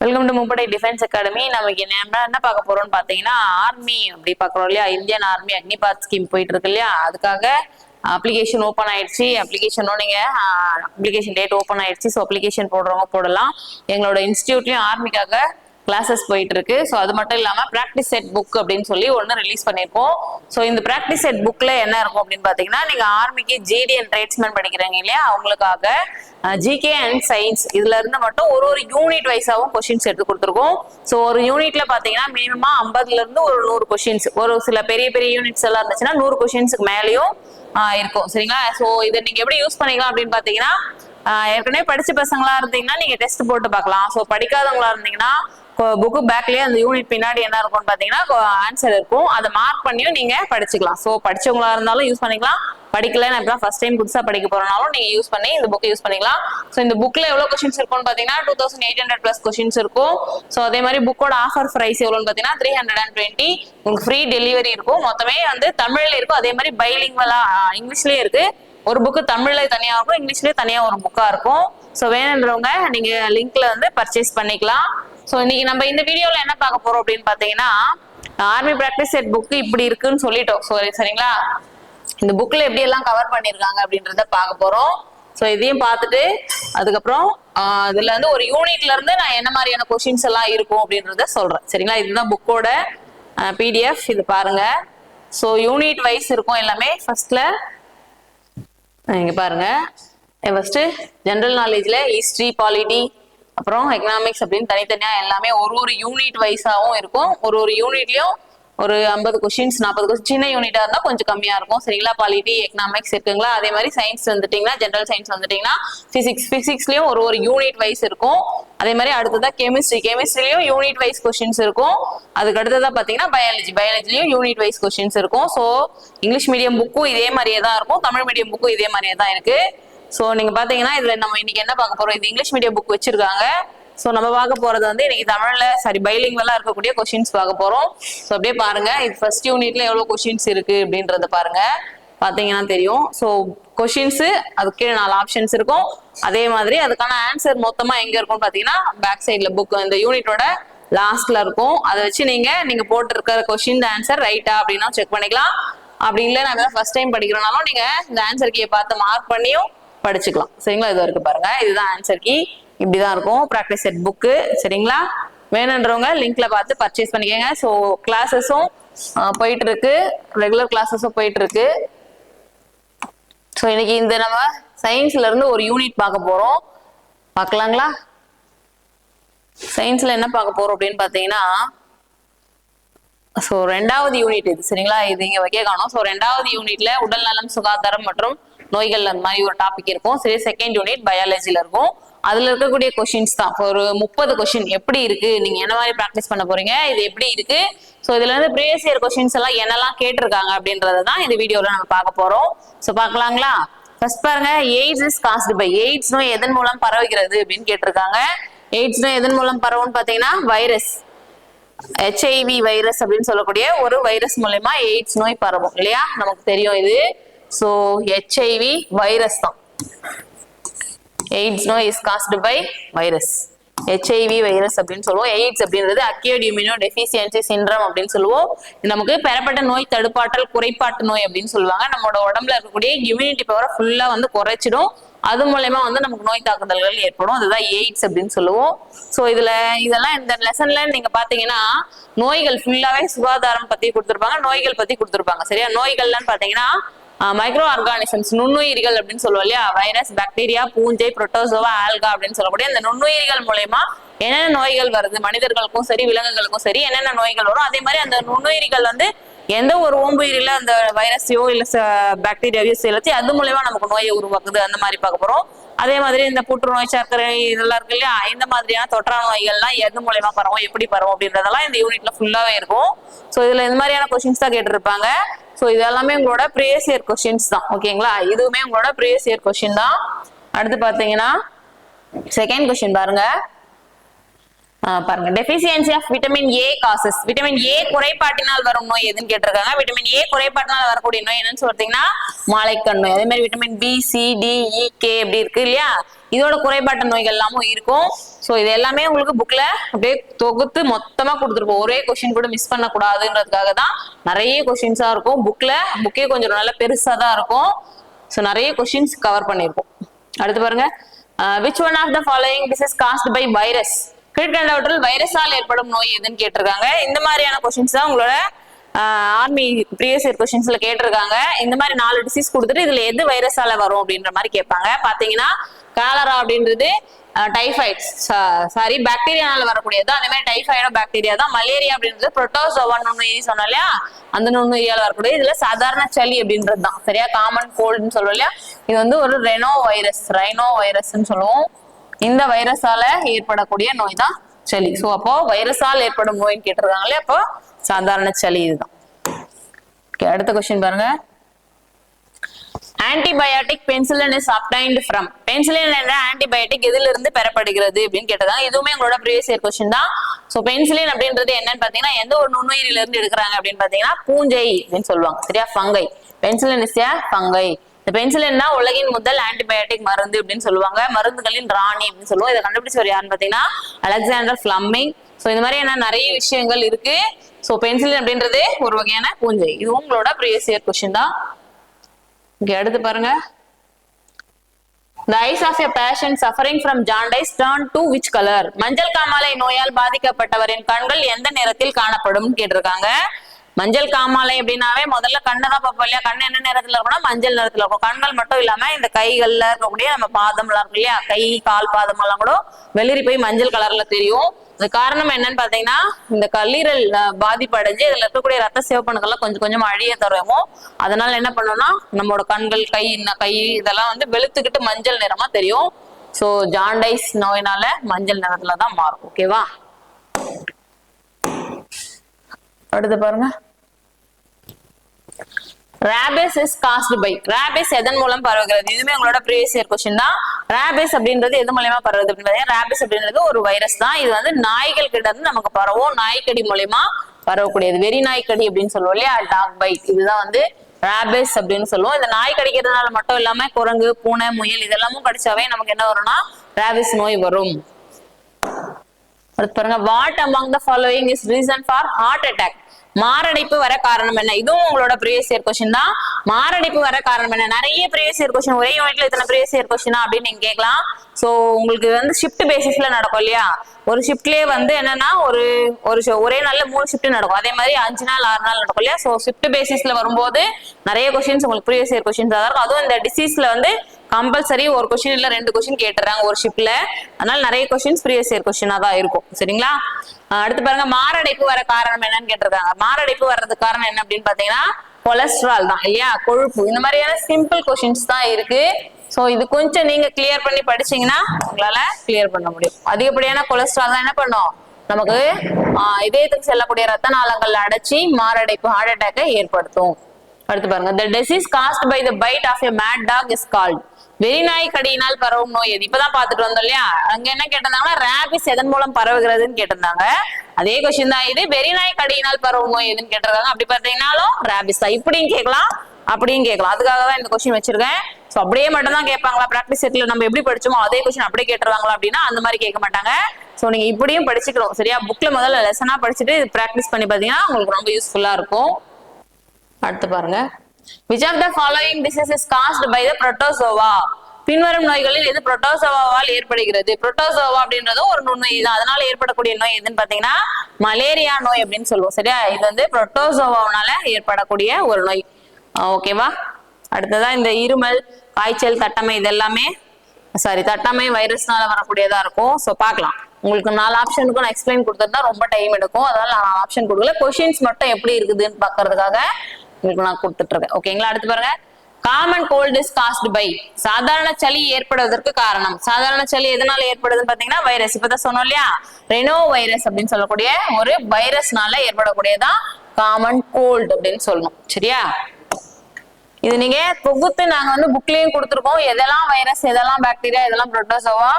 Welcome to Mumpadai defence academy நமக்கு என்ன என்ன பார்க்க போறோம்னு பாத்தீங்கன்னா ஆர்மி அப்படி பாக்குறோம் இல்லையா? இந்தியன் ஆர்மி அக்னிபாத் ஸ்கீம் போயிட்டு இருக்கு இல்லையா? அதுக்காக அப்ளிகேஷன் ஓப்பன் ஆயிடுச்சு. அப்ளிகேஷனும் நீங்க அப்ளிகேஷன் டேட் ஓப்பன் ஆயிடுச்சு. ஸோ அப்ளிகேஷன் போடுறவங்க போடலாம். எங்களோட இன்ஸ்டியூட்லயும் ஆர்மிக்காக கிளாஸஸ் போயிட்டு இருக்கு ஸோ அது மட்டும் இல்லாம ப்ராக்டிஸ் செட் புக் அப்படின்னு சொல்லி ஒன்று ரிலீஸ் பண்ணியிருக்கோம் ஸோ இந்த ப்ராக்டிஸ் செட் புக்ல என்ன இருக்கும் அப்படின்னு பாத்தீங்கன்னா நீங்க ஆர்மிக்கு ஜிடி அண்ட் ட்ரேட்ஸ்மேன் படிக்கிறீங்க இல்லையா? அவங்களுக்காக ஜிகே அண்ட் சயின்ஸ் இதுல இருந்து மட்டும் ஒரு ஒரு யூனிட் வைஸாவும் கொஸ்டின்ஸ் எடுத்து கொடுத்துருக்கோம். ஸோ ஒரு யூனிட்ல பாத்தீங்கன்னா மினிமமா ஐம்பதுல இருந்து ஒரு நூறு கொஸ்டின்ஸ் ஒரு சில பெரிய பெரிய யூனிட்ஸ் எல்லாம் இருந்துச்சுன்னா நூறு கொஸ்டின்ஸ்க்கு மேலேயும் இருக்கும். சரிங்களா? ஸோ இதை நீங்க எப்படி யூஸ் பண்ணிக்கலாம் அப்படின்னு பாத்தீங்கன்னா ஏற்கனவே படிச்ச பசங்களா இருந்தீங்கன்னா நீங்க டெஸ்ட் போட்டு பார்க்கலாம். ஸோ படிக்காதவங்களா இருந்தீங்கன்னா புக்கு பேக்லயே அந்த யூனிட் பின்னாடி என்ன இருக்கும்னு பாத்தீங்கன்னா ஆன்சர் இருக்கும். அதை மார்க் பண்ணியும் நீங்க படிச்சுக்கலாம். ஸோ படிச்சவங்களா இருந்தாலும் யூஸ் பண்ணிக்கலாம். படிக்கல நான் ஃபர்ஸ்ட் டைம் புதுசா படிக்க போறனாலும் நீங்க யூஸ் பண்ணி இந்த புக்கை யூஸ் பண்ணிக்கலாம். ஸோ இந்த புக்ல எவ்வளவு கொஸ்டின்ஸ் இருக்கும்னு பாத்தீங்கன்னா two thousand eight hundred plus questions இருக்கும். ஸோ அதே மாதிரி புக்கோட ஆஃபர் ப்ரைஸ் எவ்வளோன்னு பாத்தீங்கன்னா த்ரீ ஹண்ட்ரட் அண்ட் டுவெண்ட்டி உங்களுக்கு ஃப்ரீ டெலிவரி இருக்கும். மொத்தமே வந்து தமிழ்ல இருக்கும். அதே மாதிரி பைலிங்வலா இங்கிலீஷ்லயே இருக்கு. ஒரு புக்கு தமிழ்ல தனியா இருக்கும் இங்கிலீஷ்லயே தனியா ஒரு புக்கா இருக்கும். ஸோ வேணுன்றவங்க நீங்க லிங்க்ல வந்து பர்ச்சேஸ் பண்ணிக்கலாம். ஸோ இன்னைக்கு நம்ம இந்த வீடியோல என்ன பார்க்க போறோம் அப்படின்னு பாத்தீங்கன்னா ஆர்மி ப்ராக்டிஸ் செட் புக் இப்படி இருக்குன்னு சொல்லிட்டோம். ஸோ சரிங்களா? இந்த புக்ல எப்படி எல்லாம் கவர் பண்ணிருக்காங்க அப்படின்றத பார்க்க போறோம். ஸோ இதையும் பார்த்துட்டு அதுக்கப்புறம் இதுல இருந்து ஒரு யூனிட்ல இருந்து நான் என்ன மாதிரியான கொஷின்ஸ் எல்லாம் இருக்கும் அப்படின்றத சொல்றேன். சரிங்களா? இதுதான் புக்கோட பிடிஎஃப் இது பாருங்க. ஸோ யூனிட் வைஸ் இருக்கும் எல்லாமே. ஃபர்ஸ்ட்ல இங்க பாருங்க. ஃபர்ஸ்ட் ஜென்ரல் நாலேஜ்ல ஹிஸ்டரி பாலிட்டி அப்புறம் எக்கனாமிக்ஸ் அப்படின்னு தனித்தனியா எல்லாமே ஒரு ஒரு யூனிட் வைஸாவும் இருக்கும். ஒரு ஒரு யூனிட்லயும் ஒரு ஐம்பது கொஸ்டின்ஸ் நாற்பது கொஸ்டின் சின்ன யூனிட்டா இருந்தா கொஞ்சம் கம்மியா இருக்கும். சரிங்களா? பாலிட்டி எக்கனாமிக்ஸ் இருக்குங்களா? அதே மாதிரி சயின்ஸ் வந்துட்டீங்கன்னா ஜென்ரல் சயின்ஸ் வந்துட்டீங்கன்னா பிசிக்ஸ் பிசிக்ஸ்லயும் ஒரு ஒரு யூனிட் வைஸ் இருக்கும். அதே மாதிரி அடுத்ததா கெமிஸ்ட்ரி கெமிஸ்ட்ரிலயும் யூனிட் வைஸ் கொஸ்டின்ஸ் இருக்கும். அதுக்கு அடுத்ததா பாத்தீங்கன்னா பயாலஜி பயாலஜிலயும் யூனிட் வைஸ் கொஸ்டின்ஸ் இருக்கும். ஸோ இங்கிலீஷ் மீடியம் புக்கும் இதே மாதிரியே தான் இருக்கும். தமிழ் மீடியம் புக்கும் இதே மாதிரியே தான் இருக்கு. ஸோ நீங்க பாத்தீங்கன்னா இதுல நம்ம இன்னைக்கு என்ன பார்க்க போறோம்? இது இங்கிலீஷ் மீடியம் புக் வச்சிருக்காங்க. ஸோ நம்ம பார்க்க போறது வந்து இன்னைக்கு தமிழ்ல சாரி பைலிங்லாம் இருக்கக்கூடிய கொஸ்டின்ஸ் பார்க்க போறோம். ஸோ அப்படியே பாருங்க. இது ஃபர்ஸ்ட் யூனிட்ல எவ்வளவு கொஸ்டின்ஸ் இருக்கு அப்படின்றத பாருங்க. பாத்தீங்கன்னா தெரியும். ஸோ கொஷின்ஸு அதுக்கு கீழே நாலு ஆப்ஷன்ஸ் இருக்கும். அதே மாதிரி அதுக்கான ஆன்சர் மொத்தமா எங்க இருக்கும்னு பாத்தீங்கன்னா பேக் சைட்ல புக் இந்த யூனிட்டோட லாஸ்ட்ல இருக்கும். அதை வச்சு நீங்க நீங்க போட்டிருக்கிற கொஸ்டின் ஆன்சர் ரைட்டா அப்படின்னா செக் பண்ணிக்கலாம். அப்படி இல்லை நான் ஃபர்ஸ்ட் டைம் படிக்கிறோம்னாலும் நீங்க இந்த ஆன்சர் கீயை பார்த்து மார்க் பண்ணியும் படிச்சுக்கலாம். சரிங்களா? இது வரைக்கும் பாருங்க. இதுதான் ஆன்சர் கீ இப்படிதான் இருக்கும். ப்ராக்டிஸ் செட் புக்கு சரிங்களா? வேணுன்றவங்க லிங்க்ல பார்த்து பர்ச்சேஸ் பண்ணிக்கோங்க. ஸோ கிளாஸஸும் போயிட்டு இருக்கு ரெகுலர் கிளாஸஸும் போயிட்டு இருக்கு ஸோ இன்னைக்கு இந்த நம்ம சயின்ஸ்ல இருந்து ஒரு யூனிட் பார்க்க போறோம். பார்க்கலாங்களா? சயின்ஸ்ல என்ன பார்க்க போறோம் அப்படின்னு பார்த்தீங்கன்னா ஸோ ரெண்டாவது யூனிட் இது. சரிங்களா? இது இங்க வைக்க காணும். ஸோ ரெண்டாவது யூனிட்ல உடல் நலம் சுகாதாரம் மற்றும் நோய்கள் அந்த மாதிரி ஒரு டாபிக் இருக்கும். சரி செகண்ட் யூனிட் பயாலஜில இருக்கும். அதுல இருக்கக்கூடிய கொஷின்ஸ் தான். ஒரு முப்பது கொஷின் எப்படி இருக்கு? நீங்க என்ன மாதிரி ப்ராக்டிஸ் பண்ண போறீங்க? இது எப்படி இருக்கு? ஸோ இதுல இருந்து ப்ரீவியஸ் இயர் கொஷின்ஸ் எல்லாம் என்னெல்லாம் கேட்டிருக்காங்க அப்படின்றத தான் இந்த வீடியோல நம்ம பார்க்க போறோம். ஸோ பார்க்கலாங்களா? ஃபர்ஸ்ட் பாருங்க AIDS is caused by AIDS நோய் எதன் மூலம் பரவுகிறது அப்படின்னு கேட்டிருக்காங்க. எய்ட்ஸ் நோய் எதன் மூலம் பரவும்னு பாத்தீங்கன்னா வைரஸ் ஹெச்ஐவி வைரஸ் அப்படின்னு சொல்லக்கூடிய ஒரு வைரஸ் மூலயமா எய்ட்ஸ் நோய் பரவும் இல்லையா? நமக்கு தெரியும் இது. ஸோ ஹெச்ஐவி வைரஸ் தான். எய்ட்ஸ் நோய் is caused by virus HIV virus அப்படின்னு சொல்லுவோம். எய்ட்ஸ் அப்படின்றது அக்யூட் இம்யூனோ டெஃபிசியன்சி சிண்ட்ரம் அப்படின்னு சொல்லுவோம். நமக்கு பெறப்பட்ட நோய் தடுப்பாற்றல் குறைபாட்டு நோய் அப்படின்னு சொல்லுவாங்க. நம்மளோட உடம்புல இருக்கக்கூடிய இம்யூனிட்டி பவரை ஃபுல்லா வந்து குறைச்சிடும். அது மூலயமா வந்து நமக்கு நோய் தாக்குதல்கள் ஏற்படும். அதுதான் எய்ட்ஸ் அப்படின்னு சொல்லுவோம். ஸோ இதுல இதெல்லாம் இந்த லெசன்ல நீங்க பாத்தீங்கன்னா நோய்கள் ஃபுல்லாவே சுகாதாரம் பத்தி கொடுத்துருப்பாங்க. நோய்கள் பத்தி கொடுத்துருப்பாங்க. சரியா? நோய்கள்லாம் பாத்தீங்கன்னா மைக்ரோ ஆர்கானிசம்ஸ் நுண்ணுயிரிகள் அப்படின்னு சொல்லுவோம் இல்லையா? வைரஸ் பாக்டீரியா பூஞ்சை புரோட்டோசோவா ஆல்கா அப்படின்னு சொல்லக்கூடிய அந்த நுண்ணுயிரிகள் மூலயமா என்னென்ன நோய்கள் வருது? மனிதர்களுக்கும் சரி விலங்குகளுக்கும் சரி என்னென்ன நோய்கள் வரும்? அதே மாதிரி அந்த நுண்ணுயிரிகள் வந்து எந்த ஒரு ஓம்புயிரில அந்த வைரஸையோ இல்ல பாக்டீரியாவையோ செலுத்தி அது மூலயமா நமக்கு நோயை உருவாக்குது. அந்த மாதிரி பார்க்க போறோம். அதே மாதிரி இந்த புற்றுநோய் சர்க்கரை இதெல்லாம் இருக்கு இல்லையா? இந்த மாதிரியான தொற்றா நோய்கள்லாம் எது மூலயமா பரவும்? எப்படி பரவும்? அப்படின்றதெல்லாம் இந்த யூனிட்ல ஃபுல்லாவே இருக்கும். ஸோ இதுல இந்த மாதிரியான கொஸ்டின்ஸ் தான் கேட்டிருப்பாங்க. ஸோ இது எல்லாமே உங்களோட ப்ரீவியஸ் இயர் தான். ஓகேங்களா இதுவுமே உங்களோட ப்ரீவியஸ் இயர் தான். அடுத்து பார்த்தீங்கன்னா செகண்ட் கொஷின் பாருங்க. ஆ, பாருங்க. Deficiency of vitamin A causes vitamin A குறைபாட்டினால் வரும் நோய் எதுன்னு கேட்டிருக்காங்க. விட்டமின் ஏ குறைபாட்டினால் வரக்கூடிய நோய் என்னன்னு சொல்றீங்கன்னா மாலைக்கண் நோய். அதே மாதிரி vitamin B C D E K எப்படி இருக்கு இல்லையா? இதோட குறைபாட்ட நோய்கள் எல்லாமும் இருக்கும். ஸோ இது எல்லாமே உங்களுக்கு புக்ல அப்படியே தொகுத்து மொத்தமா கொடுத்துருப்போம். ஒரே கொஸ்டின் கூட மிஸ் பண்ணக்கூடாதுன்றதுக்காக தான் நிறைய கொஸ்டின்ஸா இருக்கும். புக்ல புக்கே கொஞ்சம் நல்லா பெருசா தான் இருக்கும். ஸோ நிறைய கொஸ்டின்ஸ் கவர் பண்ணியிருப்போம் அடுத்து பாருங்க. Which one of the following disease caused by virus கீழ்கண்டவற்றில் வைரஸால் ஏற்படும் நோய் எதுன்னு கேட்டிருக்காங்க. இந்த மாதிரியான கொஸ்டின்ஸ் தான் உங்களோட ஆர்மி ப்ரீவியஸ் இயர் கொஸ்டின்ஸ்ல கேட்டிருக்காங்க. இந்த மாதிரி நாலு டிசீஸ் கொடுத்துட்டு இதுல எது வைரஸால வரும் அப்படின்ற மாதிரி கேட்பாங்க. பாத்தீங்கன்னா காலரா அப்படின்றது டைஃபாய்ட் சாரி பாக்டீரியானால வரக்கூடியது அதே மாதிரி டைஃபாய்டோ பாக்டீரியா தான். மலேரியா அப்படின்றது புரோட்டோசோவா நுண்ணுயிரி சொன்னோம் இல்லையா? அந்த நுண்ணுயிரியால வரக்கூடிய இதுல சாதாரண சளி அப்படின்றது தான். சரியா? காமன் கோல்டுன்னு சொல்லுவோம் இல்லையா? இது வந்து ஒரு ரெனோ வைரஸ் ரைனோ வைரஸ்ன்னு சொல்லுவோம். இந்த வைரஸால ஏற்படக்கூடிய நோய் தான் சளி. ஸோ அப்போ வைரஸால் ஏற்படும் நோய்னு கேட்டிருக்காங்களே அப்போ சாதாரண சளி இதுதான். அடுத்த கொஸ்டின் பாருங்க. Antibiotic penicillin is obtained from penicillin என்ற ஆன்டிபயோட்டிக் எதிலிருந்து இருந்து பெறப்படுகிறது அப்படின்னு கேட்டதாங்க இதுவுமே உங்களோட ப்ரீவியஸ் இயர் கொஸ்டின் தான். ஸோ பென்சிலின் அப்படின்றது என்னன்னு பாத்தீங்கன்னா எந்த ஒரு நுண்ணுயிரில இருந்து எடுக்கிறாங்க அப்படின்னு பாத்தீங்கன்னா பூஞ்சை அப்படின்னு சொல்லுவாங்க. சரியா? ஃபங்கை. பென்சிலின் இஸ் ஃபங்கை இந்த பென்சிலின் தான் உலகின் முதல் ஆன்டிபயோட்டிக் மருந்து அப்படின்னு சொல்லுவாங்க. மருந்துகளின் ராணி அப்படின்னு சொல்லுவோம். இதை கண்டுபிடிச்சவர் யாருன்னு பாத்தீங்கன்னா அலெக்சாண்டர் ஃபிளம்மிங் ஸோ இந்த மாதிரியான நிறைய விஷயங்கள் இருக்கு. ஸோ பென்சில் அப்படின்றது ஒரு வகையான பூஞ்சை. இது உங்களோட ப்ரீவியஸ் இயர் கொஸ்டின் தான். இங்க அடுத்து பாருங்க. The eyes of a patient suffering from jaundice turn to which color? மஞ்சள் காமாலை நோயால் பாதிக்கப்பட்டவரின் கண்கள் எந்த நிறத்தில் காணப்படும்? கேட்டிருக்காங்க. மஞ்சள் காமாலை அப்படின்னாவே முதல்ல கண்ணை தான் பார்ப்போம் இல்லையா? கண்ணு என்ன நேரத்துல இருக்கும்னா மஞ்சள் நேரத்துல இருக்கும். கண்கள் மட்டும் இல்லாம இந்த கைகள்ல இருக்கக்கூடிய நம்ம பாதம் எல்லாம் இருக்கும் இல்லையா? கை கால் பாதம் எல்லாம் கூட வெளிரி போய் மஞ்சள் கலர்ல தெரியும். இது காரணம் என்னன்னு பாத்தீங்கன்னா இந்த கல்லீரல் பாதிப்பு அடைஞ்சு இதுல இருக்கக்கூடிய ரத்த சிவப்பணுக்கள்லாம் கொஞ்சம் கொஞ்சம் அழிய தருவோம் அதனால என்ன பண்ணோம்னா நம்மளோட கண்கள் கை இந்த கை இதெல்லாம் வந்து வெளுத்துக்கிட்டு மஞ்சள் நிறமா தெரியும். சோ ஜாண்டைஸ் நோயினால மஞ்சள் நிறத்துல தான் மாறும். ஓகேவா அடுத்து பாருங்க. Rabies is caused by rabies எதன் மூலம் பரவுகிறது? இதுவுமே உங்களோட ப்ரீவியஸ் இயர் கொஸ்டின் தான். ரேபிஸ் அப்படின்றது எது மூலயமா பரவுது அப்படின்னு பார்த்தீங்கன்னா ரேபிஸ் அப்படின்றது ஒரு வைரஸ் தான். இது வந்து நாய்கள் கிட்ட இருந்து நமக்கு பரவும் நாய்க்கடி மூலயமா பரவக்கூடியது. வெறி நாய்க்கடி அப்படின்னு சொல்லுவோம் இல்லையா? டாக் பைக் இதுதான் வந்து ரேபிஸ் அப்படின்னு சொல்லுவோம். இந்த நாய் கடிக்கிறதுனால மட்டும் இல்லாம குரங்கு பூனை முயல் இதெல்லாமும் கடிச்சாவே நமக்கு என்ன வரும்னா ரேபிஸ் நோய் வரும். அடுத்து பாருங்க. What among the following is reason for heart attack மாரடைப்பு வர காரணம் என்ன? இதுவும் உங்களோட ப்ரீவியஸ் இயர் கொஸ்டின் தான். மாரடைப்பு வர காரணம் என்ன? நிறைய ப்ரீவியஸ் இயர் கொஸ்டின் ஒரே யூனிட்ல இத்தனை ப்ரீவியஸ் இயர் கொஸ்டினா அப்படின்னு நீங்க கேட்கலாம். ஸோ உங்களுக்கு வந்து ஷிஃப்ட் பேசிஸ்ல நடக்கும் இல்லையா? ஒரு ஷிஃப்ட்லயே வந்து என்னன்னா ஒரு ஒரு ஒரே நாள்ல மூணு ஷிஃப்ட் நடக்கும். அதே மாதிரி அஞ்சு நாள் ஆறு நாள் நடக்கும் இல்லையா? ஸோ ஷிஃப்ட் பேசிஸ்ல வரும்போது நிறைய கொஸ்டின்ஸ் உங்களுக்கு ப்ரீவியஸ் இயர் கொஸ்டின்ஸ் தான் இருக்கும். அதுவும் இந்த டிசீஸ்ல வந்து கம்பல்சரி ஒரு கொஸ்டின் இல்ல ரெண்டு கொஸ்டின் கேட்டுறாங்க ஒரு ஷிஃப்ட்ல அதனால நிறைய கொஸ்டின்ஸ் ப்ரீவியஸ் இயர் கொஸ்டினா தான் இருக்கும். சரிங்களா? அடுத்து பாருங்க மாரடைப்பு வர காரணம் என்னன்னு கேட்டிருக்காங்க. மாரடைப்பு வர்றதுக்கு காரணம் என்ன அப்படின்னு பாத்தீங்கன்னா கொலஸ்ட்ரால் தான் இல்லையா? கொழுப்பு. இந்த மாதிரியான சிம்பிள் கொஸ்டின்ஸ் தான் இருக்கு. சோ இது கொஞ்சம் நீங்க கிளியர் பண்ணி படிச்சீங்கன்னா உங்களால கிளியர் பண்ண முடியும். அதிகப்படியான கொலஸ்ட்ரால் தான் என்ன பண்ணும்? நமக்கு இதயத்துக்கு செல்லக்கூடிய ரத்த நாளங்கள் அடைச்சி மாரடைப்பு ஹார்ட் அட்டாக்கை ஏற்படுத்தும். அடுத்து பாருங்க. த disease caused by the bite of a mad dog is called. வெறிநாய் கடியினால் பரவும் நோய் எது? இப்பதான் பாத்துட்டு வந்தோம் இல்லையா? அங்க என்ன கேட்டிருந்தாங்கன்னா ரேபிஸ் எதன் மூலம் பரவுகிறதுன்னு கேட்டிருந்தாங்க. அதே கொஸ்டின் தான் இது. வெறிநாய் கடியினால் பரவும் நோய் எதுன்னு கேட்டிருக்காங்க. அப்படி பார்த்தீங்கன்னாலும் ரேபிஸ் தான். இப்படியும் கேட்கலாம் அப்படியும் கேட்கலாம். அதுக்காக தான் இந்த கொஸ்டின் வச்சிருக்கேன். சோ அப்படியே மட்டும் தான் கேட்பாங்களா? ப்ராக்டிஸ் செட்ல நம்ம எப்படி படிச்சோமோ அதே கொஸ்டின் அப்படியே கேட்டுருவாங்களா அப்படின்னா அந்த மாதிரி கேட்க மாட்டாங்க. சோ நீங்க இப்படியும் படிச்சுக்கிறோம் சரியா? புக்ல முதல்ல லெசனா படிச்சுட்டு ப்ராக்டிஸ் பண்ணி பாத்தீங்கன்னா உங்களுக்கு ரொம்ப யூஸ்ஃபுல்லா இருக்கும். அடுத்து பாருங்க. Which of the following disease is caused by the protozoa? பின்வரும் நோய்களில் எது புரோட்டோசோவாவால் ஏற்படுகிறது? புரோட்டோசோவா அப்படின்றதும் ஒரு நுண்ணுயிரி தான். அதனால ஏற்படக்கூடிய நோய் எதுன்னு பாத்தீங்கன்னா மலேரியா நோய் அப்படின்னு சொல்லுவோம். சரியா? இது வந்து புரோட்டோசோவாவனால ஏற்படக்கூடிய ஒரு நோய். ஓகேவா அடுத்ததா இந்த இருமல் காய்ச்சல் தட்டமை இது எல்லாமே சாரி தட்டமை வைரஸ்னால வரக்கூடியதா இருக்கும். ஸோ பார்க்கலாம். உங்களுக்கு நாலு ஆப்ஷனுக்கும் நான் எக்ஸ்பிளைன் கொடுத்துருந்தா ரொம்ப டைம் எடுக்கும். அதனால நான் ஆப்ஷன் கொடுக்கல. கொஷின்ஸ் மட்டும் எப்படி இருக்குதுன்னு பார்க்கறதுக்காக உங்களுக்கு நான் கொடுத்துட்டு இருக்கேன். ஓகேங்களா அடுத்து பாருங்க. Common cold is caused by சாதாரண சளி ஏற்படுவதற்கு காரணம். சாதாரண சளி எதனால ஏற்படுதுன்னு பாத்தீங்கன்னா வைரஸ் இப்பதான் சொன்னோம் இல்லையா? ரெனோ வைரஸ் அப்படின்னு சொல்லக்கூடிய ஒரு வைரஸ்னால ஏற்படக்கூடியதான் காமன் கோல்டு அப்படின்னு சொல்லணும் சரியா? இது நீங்க தொகுத்து நாங்க வந்து புக்லயும் கொடுத்துருக்கோம். எதெல்லாம் வைரஸ் எதெல்லாம் பாக்டீரியா எதெல்லாம் புரோட்டோசோவா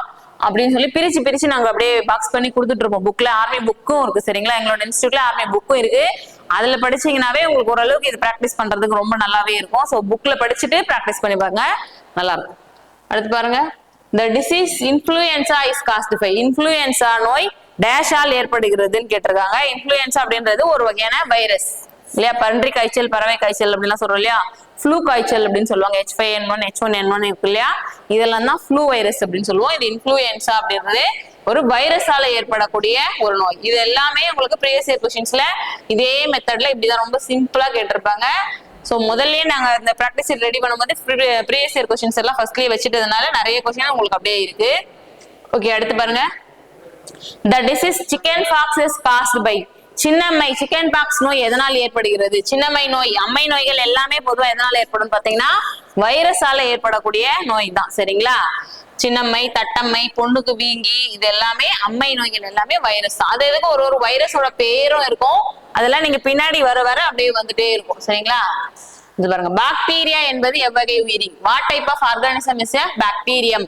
அப்படின்னு சொல்லி பிரிச்சு பிரிச்சு நாங்க அப்படியே பாக்ஸ் பண்ணி கொடுத்துட்டு இருப்போம் புக்ல ஆர்மி புக்கும் இருக்கு சரிங்களா? எங்களோட இன்ஸ்டியூட்ல ஆர்மி புக்கும் இருக்கு. அதுல படிச்சீங்கன்னாவே உங்களுக்கு ஓரளவுக்கு இது ப்ராக்டிஸ் பண்றதுக்கு ரொம்ப நல்லாவே இருக்கும். ஸோ புக்ல படிச்சுட்டு ப்ராக்டிஸ் பண்ணி பாருங்க. நல்லா இருக்கும். அடுத்து பாருங்க. The disease influenza is caused by influenza நோய் டேஷால் ஏற்படுகிறதுன்னு கேட்டிருக்காங்க. இன்ஃபுளுயன்சா அப்படின்றது ஒரு வகையான வைரஸ் இல்லையா? பன்றி காய்ச்சல் பறவை காய்ச்சல் அப்படின்லாம் சொல்றோம் இல்லையா? ஃப்ளூ காய்ச்சல் அப்படின்னு சொல்லுவாங்க. H five N one H one N one இருக்கு இல்லையா? இதெல்லாம் தான் ஃப்ளூ வைரஸ் அப்படின்னு சொல்லுவோம். இது இன்ஃப்ளூயன்ஸா அப்படின்றது ஒரு வைரஸால ஏற்படக்கூடிய ஒரு நோய். இது எல்லாமே உங்களுக்கு ப்ரீவியஸ் இயர் கொஸ்டின்ஸ்ல இதே மெத்தட்ல இப்படிதான் ரொம்ப சிம்பிளா கேட்டிருப்பாங்க. ஸோ முதல்லயே நாங்க இந்த ப்ராக்டிஸ் ரெடி பண்ணும்போது ப்ரீவியஸ் இயர் கொஸ்டின்ஸ் எல்லாம் ஃபர்ஸ்ட்லயே வச்சுட்டதுனால நிறைய கொஸ்டின் உங்களுக்கு அப்படியே இருக்கு. ஓகே அடுத்து பாருங்க. The disease chicken pox is caused by Chinnammai chicken pox நோய் எதனால் ஏற்படுகிறது? சின்னம்மை நோய் அம்மை நோய்கள் எல்லாமே பொதுவா எதனால ஏற்படும் பாத்தீங்கன்னா வைரஸால ஏற்படக்கூடிய நோய் தான் சரிங்களா? சின்னம்மை தட்டம்மை பொண்ணுக்கு வீங்கி இது எல்லாமே அம்மை நோய்கள் எல்லாமே வைரஸ் தான். அது எதுக்கு ஒரு ஒரு வைரஸோட பேரும் இருக்கும். அதெல்லாம் நீங்க பின்னாடி வர வர அப்படியே வந்துட்டே இருக்கும். சரிங்களா? இது பாருங்க. பாக்டீரியா என்பது எவ்வகை உயிரி. What type of organism is bacterium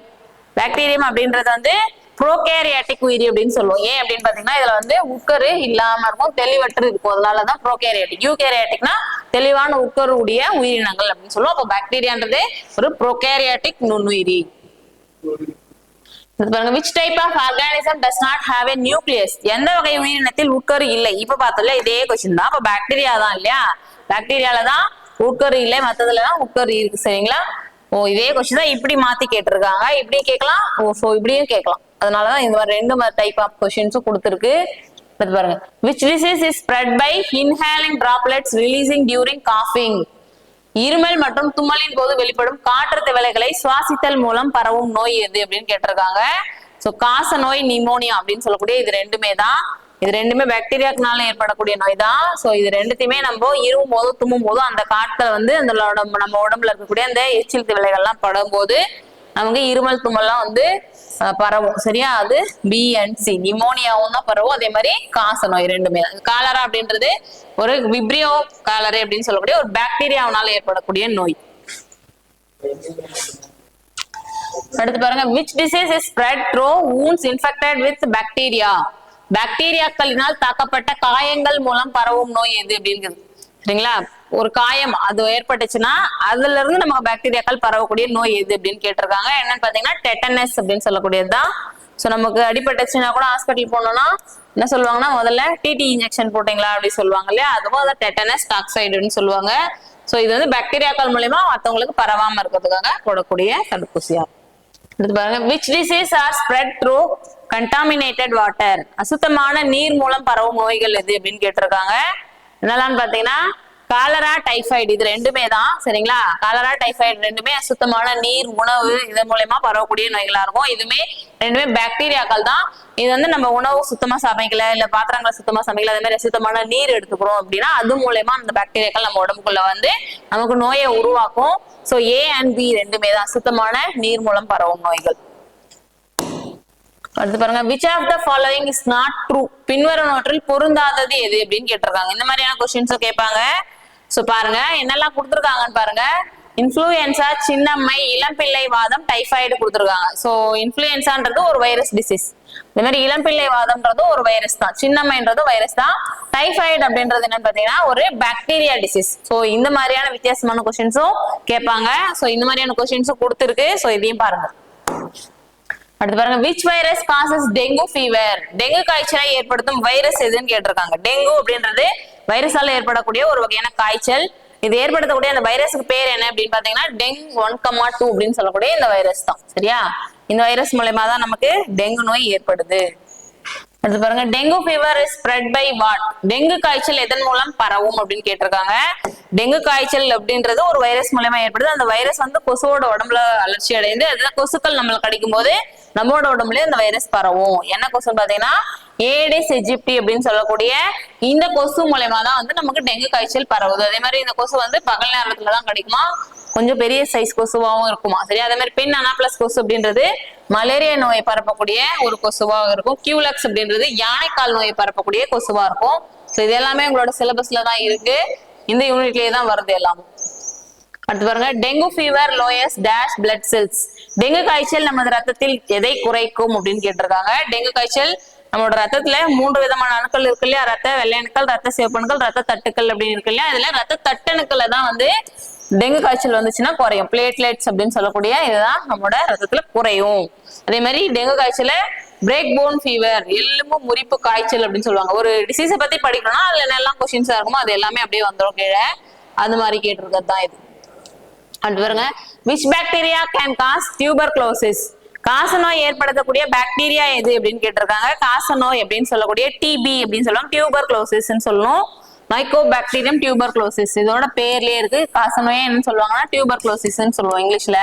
bacterium அப்படின்றது வந்து ப்ரோகேரியாட்டிக் உயிரி அப்படின்னு சொல்லுவோம். ஏன் அப்படின்னு பாத்தீங்கன்னா இதுல வந்து உக்கரு இல்லாம இருக்கும் தெளிவற்று இருக்கும். அதனாலதான் ப்ரோகேரியாட்டிக் யூகேரியாட்டிக்னா தெளிவான உக்கரு உடைய உயிரினங்கள் அப்படின்னு சொல்லுவோம். அப்போ பாக்டீரியான்றது ஒரு ப்ரோகேரியாட்டிக் நுண்ணுயிரி. பாருங்க which type of organism does not have a nucleus எந்த வகை உயிரினத்தில் உட்கரு இல்லை? இப்ப பார்த்தோம்ல இதே கொஸ்டின் தான். அப்ப பாக்டீரியா தான் இல்லையா? பாக்டீரியால தான் உட்கரு இல்லை. மத்ததுல தான் உட்கரு இருக்கு. சரிங்களா? ஓ இதே கொஸ்டின் தான் இப்படி மாத்தி கேட்டிருக்காங்க. இப்படி கேட்கலாம். ஓ இப்படியும் கேட்கலாம். அதனாலதான் இந்த மாதிரி ரெண்டு டைப் ஆஃப் கொஸ்டின்ஸும் கொடுத்துருக்கு. பாருங்க. Which disease is spread by inhaling droplets releasing during காஃபிங் இருமல் மற்றும் தும்மலின் போது வெளிப்படும் காற்று திவலைகளை சுவாசித்தல் மூலம் பரவும் நோய் எது அப்படின்னு கேட்டிருக்காங்க. சோ காச நோய் நிமோனியா அப்படின்னு சொல்லக்கூடிய இது ரெண்டுமே தான். இது ரெண்டுமே பாக்டீரியாக்குனால ஏற்படக்கூடிய நோய் தான் சோ இது ரெண்டுத்தையுமே நம்ம இருவும் போதும் தும்மும் போதும் அந்த காற்றுல வந்து அந்த நம்ம உடம்புல இருக்கக்கூடிய அந்த எச்சில் திவலைகள்லாம் படும் போது நமக்கு இருமல் தும்மல்லாம் வந்து பரவும் சரியா? அது பி அண்ட் சி நிமோனியாவும் தான் பரவும். அதே மாதிரி காச நோய் ரெண்டுமே காலரா அப்படின்றது ஒரு விப்ரியோ காலரே அப்படின்னு சொல்லக்கூடிய ஒரு பாக்டீரியாவனால ஏற்படக்கூடிய நோய். அடுத்து பாருங்க. Which disease is spread through wounds infected with bacteria பாக்டீரியாக்களினால் தாக்கப்பட்ட காயங்கள் மூலம் பரவும் நோய் எது அப்படிங்கிறது. சரிங்களா? ஒரு காயம் அது ஏற்பட்டுச்சுன்னா அதுல இருந்து நமக்கு பாக்டீரியாக்கள் பரவக்கூடிய நோய் எது அப்படின்னு கேட்டிருக்காங்க. என்னன்னு பாத்தீங்கன்னா டெட்டனஸ் அப்படின்னு சொல்லக்கூடியதுதான். சோ நமக்கு அடிபட்டுச்சுன்னா கூட ஹாஸ்பிட்டல் போனோம்னா என்ன சொல்லுவாங்கன்னா முதல்ல டிடி இன்ஜெக்ஷன் போட்டீங்களா அப்படி சொல்லுவாங்க இல்லையா? அதுவும் அதை டெட்டனஸ் டாக்சைடுன்னு சொல்லுவாங்க. சோ இது வந்து பாக்டீரியாக்கள் மூலயமா மத்தவங்களுக்கு பரவாம இருக்கிறதுக்காக போடக்கூடிய தடுப்பூசியா. அடுத்து பாருங்க. Which disease are spread through contaminated water அசுத்தமான நீர் மூலம் பரவும் நோய்கள் எது அப்படின்னு கேட்டிருக்காங்க. என்னெல்லாம் பாத்தீங்கன்னா காலரா டைஃபாய்டு இது ரெண்டுமே தான் சரிங்களா? காலரா டைஃபாய்டு ரெண்டுமே சுத்தமான நீர் உணவு இதன் மூலயமா பரவக்கூடிய நோய்களா இருக்கும். இதுமே ரெண்டுமே பாக்டீரியாக்கள் தான். இது வந்து நம்ம உணவு சுத்தமா சமைக்கல இல்ல பாத்திரங்களை சுத்தமா சமைக்கல அதே மாதிரி சுத்தமான நீர் எடுத்துக்கிறோம் அப்படின்னா அது மூலயமா அந்த பாக்டீரியாக்கள் நம்ம உடம்புக்குள்ள வந்து நமக்கு நோயை உருவாக்கும். சோ ஏ அண்ட் பி ரெண்டுமே தான் சுத்தமான நீர் மூலம் பரவும் நோய்கள். அடுத்து பாருங்க which of the following is not true பின்வருவனவற்றில் பொருந்தாதது எது அப்படின்னு கேட்டிருக்காங்க. இந்த மாதிரியான கொஸ்டின்ஸும் கேட்பாங்க. ஸோ பாருங்க என்னெல்லாம் கொடுத்துருக்காங்கன்னு பாருங்க. இன்ஃப்ளூயன்சா சின்னம்மை இளம்பிள்ளை வாதம் டைஃபாய்டு கொடுத்துருக்காங்க. ஸோ இன்ஃப்ளூயன்சான்றது ஒரு வைரஸ் டிசீஸ் இந்த மாதிரி இளம்பிள்ளை வாதம்ன்றது ஒரு வைரஸ் தான். சின்னம்மைன்றது வைரஸ் தான். டைஃபாய்டு அப்படின்றது என்னன்னு பாத்தீங்கன்னா ஒரு பாக்டீரியா டிசீஸ் ஸோ இந்த மாதிரியான வித்தியாசமான கொஸ்டின்ஸும் கேட்பாங்க. ஸோ இந்த மாதிரியான கொஸ்டின்ஸும் கொடுத்துருக்கு. ஸோ இதையும் பாருங்க. அடுத்து பாருங்க which virus causes dengue fever dengue காய்ச்சலை ஏற்படுத்தும் வைரஸ் எதுன்னு கேட்டிருக்காங்க. டெங்கு அப்படின்றது வைரஸால ஏற்படக்கூடிய ஒரு வகையான காய்ச்சல். இது ஏற்படுத்தக்கூடிய அந்த வைரஸுக்கு பேர் என்ன அப்படின்னு பாத்தீங்கன்னா டெங் ஒன் கமா டூ அப்படின்னு சொல்லக்கூடிய இந்த வைரஸ் தான். சரியா? இந்த வைரஸ் மூலயமா தான் நமக்கு டெங்கு நோய் ஏற்படுது. அடுத்து பாருங்க dengue fever is spread by what dengue காய்ச்சல் எதன் மூலம் பரவும் அப்படின்னு கேட்டிருக்காங்க. டெங்கு காய்ச்சல் அப்படின்றது ஒரு வைரஸ் மூலயமா ஏற்படுது. அந்த வைரஸ் வந்து கொசுவோட உடம்புல அலர்ச்சி அடைந்து அதுதான் கொசுக்கள் நம்மளுக்கு கிடைக்கும் போது நம்மளோட உடம்புல இந்த வைரஸ் பரவும். என்ன கொசுன்னு பாத்தீங்கன்னா ஏடிஸ் எஜிப்டி அப்படின்னு சொல்லக்கூடிய இந்த கொசு மூலயமா தான் வந்து நமக்கு டெங்கு காய்ச்சல் பரவுது. அதே மாதிரி இந்த கொசு வந்து பகல் நேரத்துல தான் கிடைக்குமா? கொஞ்சம் பெரிய சைஸ் கொசுவாகவும் இருக்குமா? சரி அதே மாதிரி பெண் அனாப்ளஸ் கொசு அப்படின்றது மலேரியா நோயை பரப்பக்கூடிய ஒரு கொசுவாக இருக்கும். கியூலக்ஸ் அப்படின்றது யானைக்கால் நோயை பரப்பக்கூடிய கொசுவா இருக்கும். ஸோ இது எல்லாமே உங்களோட சிலபஸ்ல தான் இருக்கு. இந்த யூனிட்லயே தான் வருது எல்லாமே அடுத்து பாருங்க dengue fever lowers dash blood cells dengue காய்ச்சல் நமது ரத்தத்தில் எதை குறைக்கும் அப்படின்னு கேட்டிருக்காங்க. டெங்கு காய்ச்சல் நம்மளோட ரத்தத்துல மூன்று விதமான அணுக்கள் இருக்கு இல்லையா? ரத்த வெள்ளை அணுக்கள் ரத்த சிவப்பணுக்கள் ரத்த தட்டுக்கள் அப்படின்னு இருக்கு இல்லையா? இதுல ரத்த தட்டணுக்களை தான் வந்து டெங்கு காய்ச்சல் வந்துச்சுன்னா குறையும். பிளேட்லெட்ஸ் அப்படின்னு சொல்லக்கூடிய இதுதான் நம்மளோட ரத்தத்துல குறையும். அதே மாதிரி டெங்கு காய்ச்சல பிரேக் போன் ஃபீவர் எலும்பு முறிப்பு காய்ச்சல் அப்படின்னு சொல்லுவாங்க. ஒரு டிசீஸை பத்தி படிக்கணும்னா அதுல என்னெல்லாம் கொஸ்டின்ஸா இருக்குமோ அது எல்லாமே அப்படியே வந்துடும் கீழே. அது மாதிரி கேட்டிருக்கிறது தான் இது. அடுத்து பாருங்க which bacteria can cause tuberculosis காசநோய் ஏற்படுத்தக்கூடிய பாக்டீரியா எது அப்படின்னு கேட்டிருக்காங்க. காசநோய் அப்படின்னு சொல்லக்கூடிய டிபி அப்படின்னு சொல்லுவோம் டியூபர் டியூபர்குலோசிஸ் சொல்லணும் மைக்கோ பாக்டீரியம் டியூபர் க்ளோசிஸ் இதோட பேர்லயே இருக்கு. காசநோய் என்னன்னு சொல்லுவாங்கன்னா டியூபர்குலோசிஸ் சொல்லுவோம் இங்கிலீஷ்ல.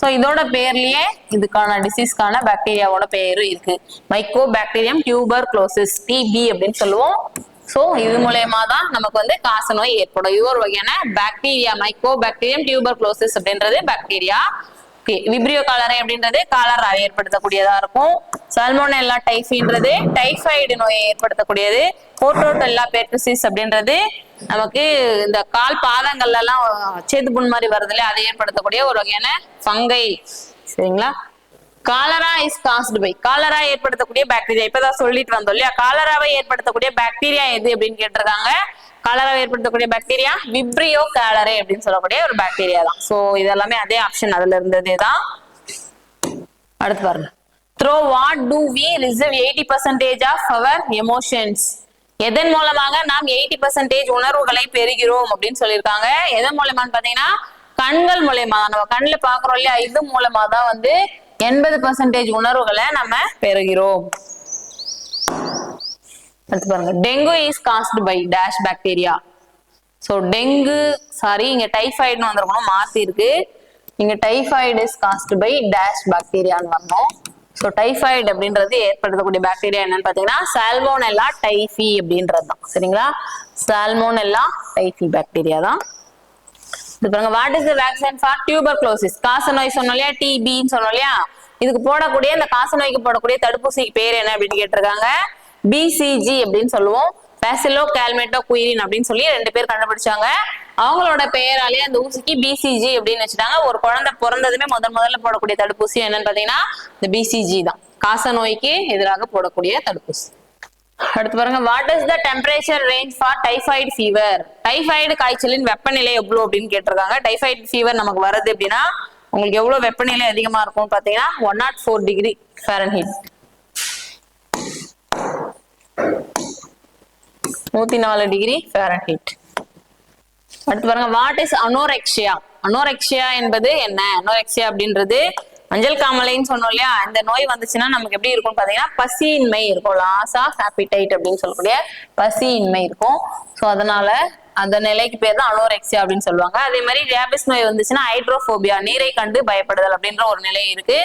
ஸோ இதோட பேர்லயே இதுக்கான டிசீஸ்க்கான பாக்டீரியாவோட பேரும் இருக்கு. மைக்கோ பாக்டீரியம் டியூபர்குலோசிஸ் டிபி அப்படின்னு சொல்லுவோம். சோ இது மூலயமா தான் நமக்கு வந்து காசநோய் ஏற்படும். இது ஒரு வகையான பாக்டீரியா மைக்கோ பாக்டீரியம் டியூபர் குளோசிஸ் அப்படின்றது பாக்டீரியா விப்ரியோ காலரை அப்படின்றது காலரா ஏற்படுத்தக்கூடியதா இருக்கும். சல்மோனெல்லா டைஃபின்றது டைஃபாய்டு நோயை ஏற்படுத்தக்கூடியது. போட்டோட்டெல்லா பெர்டிசிஸ் அப்படின்றது நமக்கு இந்த கால் பாதங்கள்ல எல்லாம் சேது புண் மாதிரி வருது இல்லையா அதை ஏற்படுத்தக்கூடிய ஒரு வகையான ஃபங்கை சரிங்களா? Cholera is caused by cholera ஏற்படுத்தக்கூடிய பாக்டீரியா இப்பதான் சொல்லிட்டு வந்தோம் இல்லையா? காலராவை ஏற்படுத்தக்கூடிய பாக்டீரியா எது அப்படின்னு கேட்டிருக்காங்க. காலராவை ஏற்படுத்தக்கூடிய பாக்டீரியா விப்ரியோ காலரே அப்படின்னு சொல்லக்கூடிய ஒரு பாக்டீரியா தான். சோ இதெல்லாமே அதே ஆப்ஷன் அதுல இருந்ததே தான். அடுத்து பாருங்க. Through what do we reserve eighty percentage of our emotions எதன் மூலமாக நாம் எயிட்டி பர்சன்டேஜ் உணர்வுகளை பெறுகிறோம் அப்படின்னு சொல்லியிருக்காங்க. எதன் மூலமான்னு பாத்தீங்கன்னா கண்கள் மூலயமா நம்ம கண்ணுல பாக்குறோம் இல்லையா? இது மூலமா தான் வந்து எண்பது பர்சன்டேஜ் உணர்வுகளை நம்ம பெறுகிறோம். அடுத்து பாருங்க. Dengue is caused by dash bacteria so dengue sorry இங்க டைஃபாய்டுன்னு வந்திருக்கணும் மாத்தி இருக்கு. இங்க typhoid is caused by dash பாக்டீரியான்னு வரணும் ஸோ டைஃபாய்டு அப்படின்றது ஏற்படுத்தக்கூடிய பாக்டீரியா என்னன்னு பார்த்தீங்கன்னா சால்மோனெல்லா டைஃபி அப்படின்றது தான் சரிங்களா? சால்மோனெல்லா டைஃபி பாக்டீரியா தான். இது பாருங்க what is the vaccine for tuberculosis காசநோய் சொன்னோம் இல்லையா? டிபின்னு சொன்னோம் இல்லையா? இதுக்கு போடக்கூடிய இந்த காசநோய்க்கு போடக்கூடிய தடுப்பூசிக்கு பேர் என்ன அப்படின்னு கேட்டிருக்காங்க? பிசிஜி அப்படின்னு சொல்லுவோம். பேசிலோ கேல்மேட்டோ குயிரின் அப்படின்னு சொல்லி ரெண்டு பேர் கண்டுபிடிச்சாங்க. அவங்களோட பெயராலே அந்த ஊசிக்கு பிசிஜி அப்படின்னு வச்சுட்டாங்க. ஒரு குழந்தை பிறந்ததுமே முதன் முதல்ல போடக்கூடிய தடுப்பூசி என்னன்னு பாத்தீங்கன்னா இந்த பிசிஜி தான். காச நோய்க்கு எதிராக போடக்கூடிய தடுப்பூசி. அடுத்து பாருங்க what is the temperature range for typhoid fever typhoid காய்ச்சலின் வெப்பநிலை எவ்வளோ அப்படின்னு கேட்டிருக்காங்க. டைஃபாய்டு ஃபீவர் நமக்கு வருது அப்படின்னா உங்களுக்கு எவ்வளவு வெப்பநிலை அதிகமா இருக்கும் பாத்தீங்கன்னா one nought oh four degree Fahrenheit நூத்தி நாலு டிகிரி ஃபேரன்ஹீட் அடுத்து பாருங்க வாட் இஸ் அனோரெக்ஷியா அனோரெக்ஷியா என்பது என்ன? அனோரெக்ஷியா அப்படின்றது மஞ்சள் காமலைன்னு சொன்னோம் இல்லையா? இந்த நோய் வந்துச்சுன்னா நமக்கு எப்படி இருக்கும் பாத்தீங்கன்னா பசியின்மை இருக்கும். லாஸ் ஆஃப் ஹாப்பிடைட் அப்படின்னு சொல்லக்கூடிய பசியின்மை இருக்கும். ஸோ அதனால அந்த நிலைக்கு பேர் தான் அனோரெக்சியா அப்படின்னு சொல்லுவாங்க. அதே மாதிரி ரேபிஸ் நோய் வந்துச்சுன்னா ஹைட்ரோஃபோபியா நீரை கண்டு பயப்படுதல் அப்படின்ற ஒரு நிலை இருக்கு.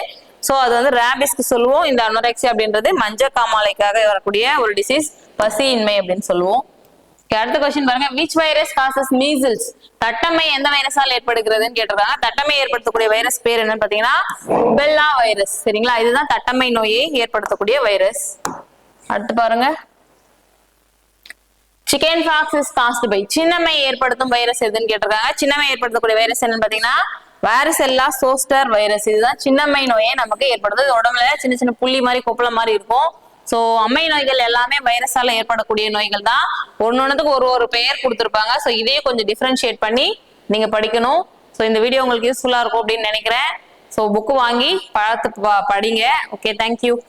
ஸோ அது வந்து ரேபிஸ்க்கு சொல்லுவோம். இந்த அனோரெக்சியா அப்படின்றது மஞ்சள் காமாலைக்காக வரக்கூடிய ஒரு டிசீஸ் பசியின்மை அப்படின்னு சொல்லுவோம். அடுத்த கொஸ்டின் பாருங்க. விச் வைரஸ் காசஸ் மீசில்ஸ் தட்டம்மை எந்த வைரஸால் ஏற்படுகிறதுன்னு கேட்டிருக்காங்க. தட்டம்மை ஏற்படுத்தக்கூடிய வைரஸ் பேர் என்னன்னு பாத்தீங்கன்னா பெல்லா வைரஸ் சரிங்களா? இதுதான் தட்டம்மை நோயை ஏற்படுத்தக்கூடிய வைரஸ் அடுத்து பாருங்க. Chicken pox is caused by சின்னம்மை ஏற்படுத்தும் வைரஸ் எதுன்னு கேட்டிருக்காங்க. சின்னம்மை ஏற்படுத்தக்கூடிய வைரஸ் என்னன்னு பாத்தீங்கன்னா எல்லா சோஸ்டர் வைரஸ் இதுதான் சின்னம்மை நோயை நமக்கு ஏற்படுது உடம்புல சின்ன சின்ன புள்ளி மாதிரி கொப்பளம் மாதிரி இருக்கும். சோ அம்மை நோய்கள் எல்லாமே வைரஸால ஏற்படக்கூடிய நோய்கள் தான். ஒன்னொன்னுக்கு ஒரு ஒரு பெயர் கொடுத்துருப்பாங்க. சோ இதே கொஞ்சம் டிஃபரன்ஷியேட் பண்ணி நீங்க படிக்கணும். சோ இந்த வீடியோ உங்களுக்கு யூஸ்ஃபுல்லா இருக்கும் அப்படின்னு நினைக்கிறேன். சோ புக்கு வாங்கி பார்த்து படிங்க. Okay thank you